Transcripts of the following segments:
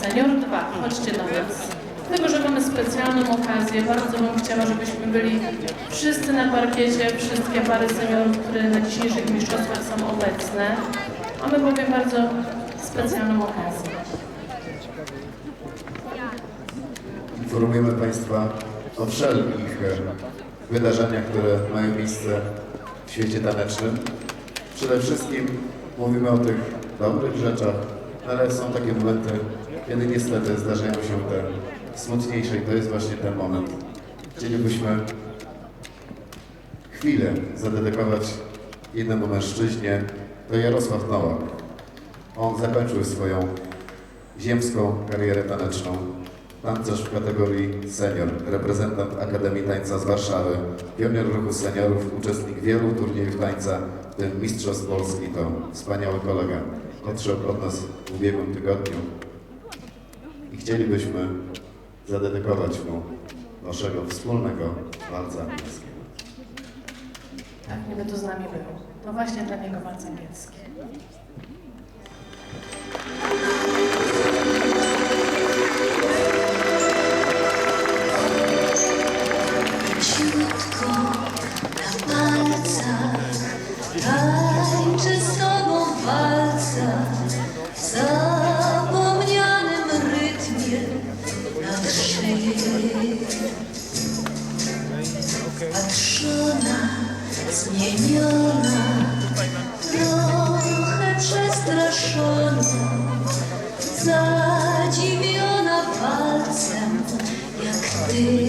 Senior 2, chodźcie do nas. Dlatego, że mamy specjalną okazję, bardzo bym chciała, żebyśmy byli wszyscy na parkiecie, wszystkie pary seniorów, które na dzisiejszych mistrzostwach są obecne. Mamy bowiem bardzo specjalną okazję. Informujemy Państwa o wszelkich e, wydarzeniach, które mają miejsce w świecie tanecznym. Przede wszystkim mówimy o tych dobrych rzeczach, ale są takie momenty, kiedy niestety zdarzają się te smutniejsze i to jest właśnie ten moment. Chcielibyśmy chwilę zadedykować jednemu mężczyźnie, to Jarosław Nowak. On zakończył swoją ziemską karierę taneczną. Tancerz w kategorii senior, reprezentant Akademii Tańca z Warszawy, pionier ruchu seniorów, uczestnik wielu turniejów tańca, w tym Mistrzostw Polski, to wspaniały kolega. Odszedł od nas w ubiegłym tygodniu i chcielibyśmy zadedykować mu naszego wspólnego walca angielskiego. Tak, gdyby tu z nami był. To właśnie dla niego walc angielski. Patrzona, zmieniona, trochę przestraszona, zadziwiona palcem jak ty.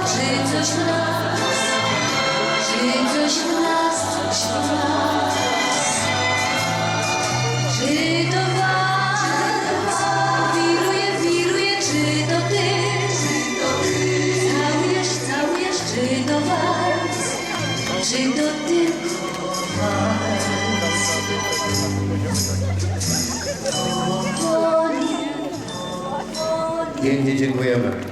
Czy coś w nas? Czy coś w nas, coś w nas? Czy powoli. Pięknie dziękujemy.